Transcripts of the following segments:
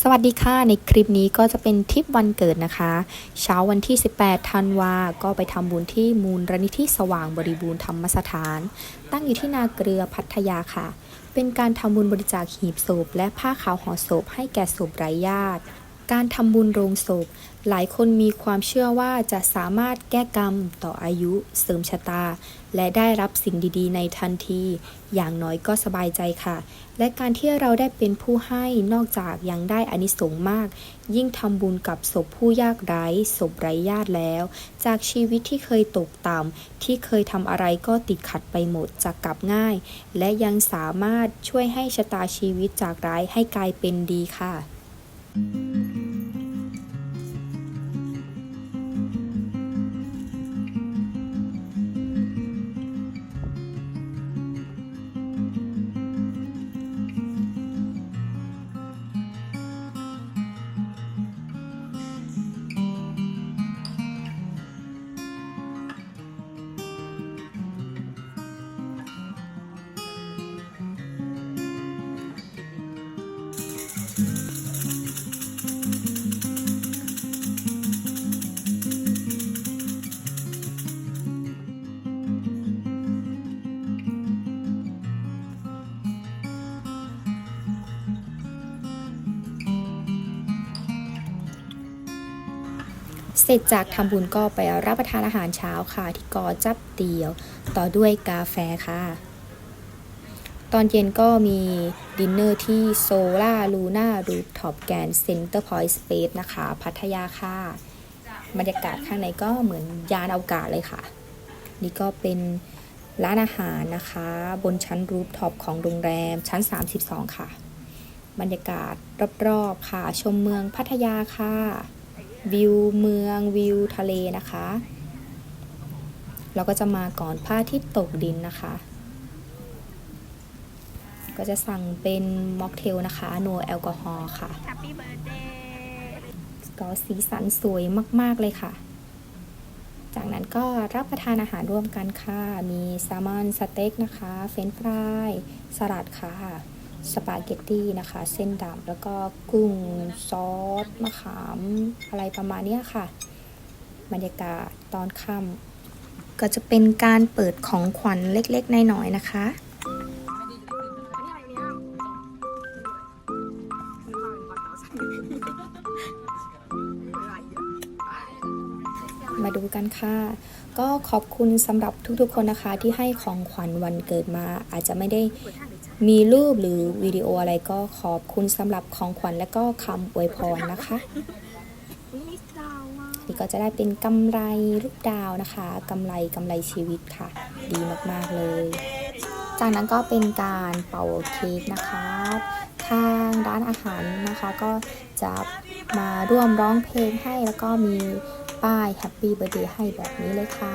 สวัสดีค่ะ ในคลิปนี้ก็จะเป็นทิปวันเกิดนะคะ เช้าวันที่ 18 ธันวา ก็ไปทำบุญที่มูลนิธิสว่างบริบูรณ์ธรรมสถาน ตั้งอยู่ที่นาเกลือพัทยาค่ะ เป็นการทำบุญบริจาคหีบศพและผ้าขาวห่อศพให้แก่ศพไร้ญาติ การทำบุญโรงศพ หลายคนมีความเชื่อว่าจะสามารถแก้กรรมต่ออายุ เสริมชะตา และได้รับสิ่งดีๆ ในทันที อย่างน้อยก็สบายใจค่ะ และการที่เราได้เป็นผู้ให้นอกจากยังได้อานิสงส์มาก ยิ่งทำบุญกับศพผู้ยากไร้ศพไร้ญาติแล้ว จากชีวิตที่เคยตกต่ำที่เคยทำอะไรก็ติดขัดไปหมดจะกลับง่าย และยังสามารถช่วยให้ชะตาชีวิตจากร้ายให้กลายเป็นดีค่ะ เสร็จจากทำบุญก็ไปรับประทานอาหารเช้าค่ะที่กอจับเตียว ต่อด้วยกาแฟค่ะ ตอนเย็นก็มีดินเนอร์ที่โซล่าลูน่ารูฟท็อปแกนเซ็นเตอร์พอยต์สเปซนะคะ พัทยาค่ะ บรรยากาศข้างในก็เหมือนยานอวกาศเลยค่ะ นี่ก็เป็นร้านอาหารนะคะ บนชั้นรูฟท็อปของโรงแรมชั้น 32 ค่ะ บรรยากาศรอบๆค่ะ ชมเมืองพัทยาค่ะ วิวเมืองวิวทะเลนะคะ เราก็จะมาก่อนพระอาทิตย์ตกดินนะคะ ก็จะสั่งเป็นม็อกเทลนะคะโนแอลกอฮอล์ค่ะ Happy birthday ก็สีสันสวยมาก ๆ เลยค่ะ จากนั้นก็รับประทานอาหารร่วมกันค่ะ มีแซลมอนสเต็กนะคะ เฟรนช์ฟรายสลัดค่ะ สปาเกตตี้นะคะ เส้นดำแล้วก็กุ้งซอสมะขามอะไรประมาณนี้ค่ะ บรรยากาศตอนค่ำก็จะเป็นการเปิดของขวัญเล็กๆน้อยๆนะคะมาดูกันค่ะ ก็ขอบคุณสำหรับทุกๆคนนะคะที่ให้ของขวัญวันเกิดมาอาจจะไม่ได้ มีรูปหรือวิดีโออะไรก็ขอบคุณสำหรับของขวัญและก็คำอวยพรนะคะมิสดาวอะนี่ก็จะได้เป็นกำไรรูปดาวนะคะกำไรกำไรชีวิตค่ะ ดีมากๆเลย จากนั้นก็เป็นการเป่าเค้กนะคะทางร้านอาหารนะคะ ก็จะมาร่วมร้องเพลงให้แล้วก็มีป้ายแฮปปี้เบ t ร์ a เดย์ให้แบบนี้เลยค่ะ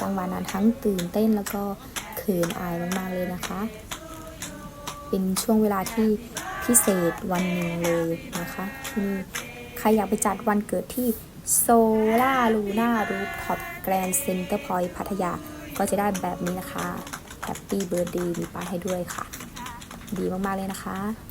จังหวะนั้นทั้งตื่นเต้นแล้วก็เขินอายมากๆเลยนะคะ เป็นช่วงเวลาที่พิเศษวันหนึ่งเลยนะคะที่นี่ใครอยากไปจัดวันเกิดที่โซล่าลูน่ารูฟท็อปแกรนด์เซ็นเตอร์พอยต์พัทยาก็จะได้แบบนี้นะคะแฮปปี้เบิร์ดเดย์มีป้ายให้ด้วยค่ะ ดีมาก ๆ เลยนะคะ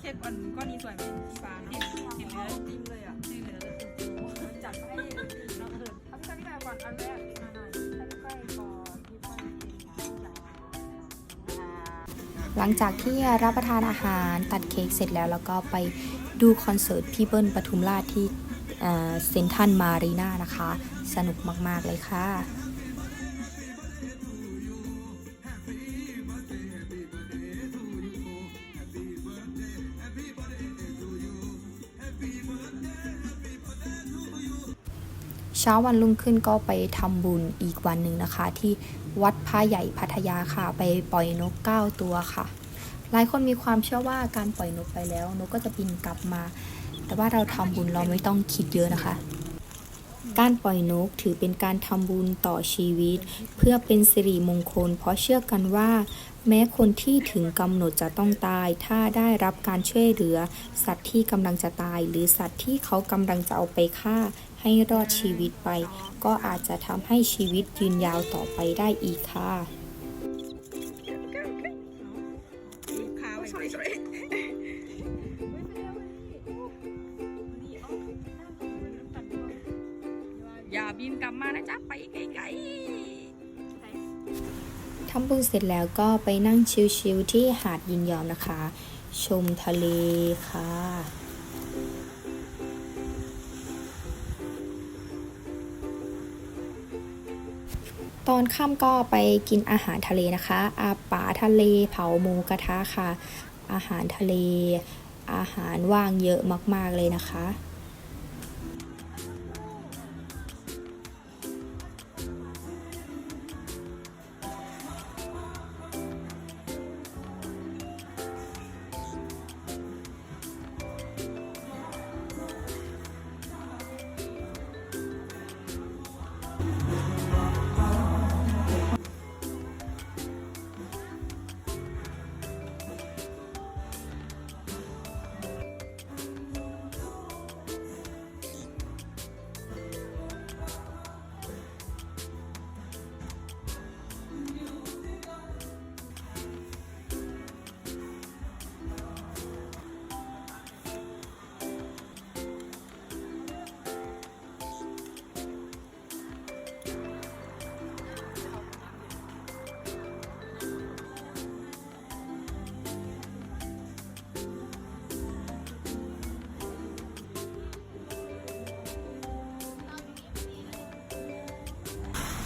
เค้กก่อนก้อนนี้สวยไหมสีฟ้าเห็นเห็นเนื้อจริงเลยอะจัดให้เราเถอะเอาพี่ก้อยพี่ก้อยก่อนอันแรกมาหน่อยให้พี่ก้อยก่อนพี่ก้อยหลังจากที่รับประทานอาหารตัดเค้กเสร็จแล้วแล้วก็ไปดูคอนเสิร์ตพี่เบิ้ลปทุมราชที่เซนทันมารีนานะคะ สนุกมาก ๆ เลยค่ะ เช้าวันรุ่งขึ้นก็ไปทำบุญอีกวันหนึ่งนะคะ ที่วัดพระใหญ่พัทยาค่ะ ไปปล่อยนก9ตัวค่ะ หลายคนมีความเชื่อว่าการปล่อยนกไปแล้ว นกก็จะบินกลับมา แต่ว่าเราทำบุญเราไม่ต้องคิดเยอะนะคะ การปล่อยนกถือเป็นการทำบุญต่อชีวิต เพื่อเป็นสิริมงคล เพราะเชื่อกันว่า แม้คนที่ถึงกำหนดจะต้องตาย ถ้าได้รับการช่วยเหลือ สัตว์ที่กำลังจะตาย หรือสัตว์ที่เขากำลังจะเอาไปฆ่า ให้รอดชีวิตไป ก็อาจจะทำให้ชีวิตยืนยาวต่อไปได้อีกค่ะ อย่าบินกลับมานะจ๊ะ ไปไกลๆทำบุญเสร็จแล้วก็ไปนั่งชิลๆที่หาดยินยอมนะคะ ชมทะเลค่ะ ตอนค่ำก็ไปกินอาหารทะเลนะคะ อาป่าทะเลเผาหมูกระทะค่ะ อาหารทะเล อาหารว่างเยอะมากๆเลยนะคะ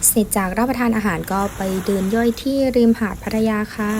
เสร็จจากรับประทานอาหารก็ไปเดินย่อยที่ริมหาดพัทยาค่ะ